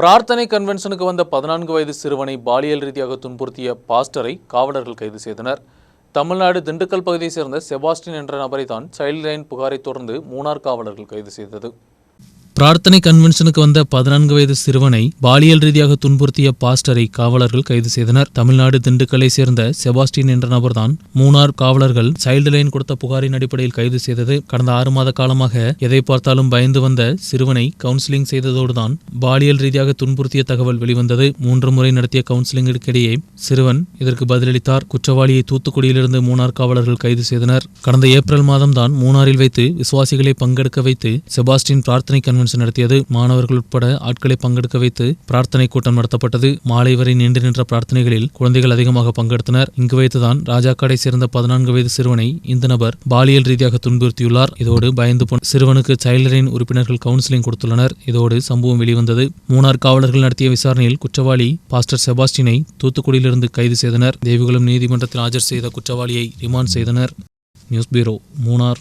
பிரார்த்தனை கன்வென்ஷனுக்கு வந்த பதினான்கு வயது சிறுவனை பாலியல் ரீதியாக துன்புறுத்திய பாஸ்டரை காவலர்கள் கைது செய்தனர். தமிழ்நாடு திண்டுக்கல் பகுதியைச் சேர்ந்த செபாஸ்டின் என்ற நபரை தான் சைல்டு லைன் புகாரை தொடர்ந்து மூணார் காவலர்கள் கைது செய்தது. பிரார்த்தனை கன்வென்ஷனுக்கு வந்த பதினான்கு வயது சிறுவனை பாலியல் ரீதியாக துன்புறுத்திய பாஸ்டரை காவலர்கள் கைது செய்தனர். தமிழ்நாடு திண்டுக்கலை சேர்ந்த செபாஸ்டின் என்ற நபர்தான் மூணார் காவலர்கள் சைல்டு லைன் கொடுத்த புகாரின் அடிப்படையில் கைது செய்தது. கடந்த ஆறு மாத காலமாக எதை பார்த்தாலும் பயந்து வந்த சிறுவனை கவுன்சிலிங் செய்ததோடுதான் பாலியல் ரீதியாக துன்புறுத்திய தகவல் வெளிவந்தது. மூன்று முறை நடத்திய கவுன்சிலிங்கிற்கிடையே சிறுவன் இதற்கு பதிலளித்தார். குற்றவாளியை தூத்துக்குடியிலிருந்து மூணார் காவலர்கள் கைது செய்தனர். கடந்த ஏப்ரல் மாதம்தான் மூணாரில் வைத்து விசுவாசிகளை பங்கெடுக்க வைத்து செபாஸ்டின் பிரார்த்தனை கன்வென்ஷன் நடத்தியது. மாணவர்கள் உட்பட ஆட்களை பங்கெடுக்க வைத்து பிரார்த்தனை கூட்டம் நடத்தப்பட்டது. மாலை வரை நீண்டு நின்ற பிரார்த்தனைகளில் குழந்தைகள் அதிகமாக பங்கெடுத்தனர். இங்கு வைத்துதான் ராஜாக்காடை சேர்ந்த பதினான்கு வயது சிறுவனை இந்த நபர் பாலியல் ரீதியாக துன்புறுத்தியுள்ளார். இதோடு பயந்து போன சிறுவனுக்கு சைல்ட் லைன் உறுப்பினர்கள் கவுன்சிலிங் கொடுத்துள்ளனர். இதோடு சம்பவம் வெளிவந்தது. மூணார் காவலர்கள் நடத்திய விசாரணையில் குற்றவாளி பாஸ்டர் செபாஸ்டினை தூத்துக்குடியிலிருந்து கைது செய்தனர். தேவிகுளம் நீதிமன்றத்தில் ஆஜர் செய்த குற்றவாளியை ரிமாண்ட் செய்தனர். News bureau Munnar.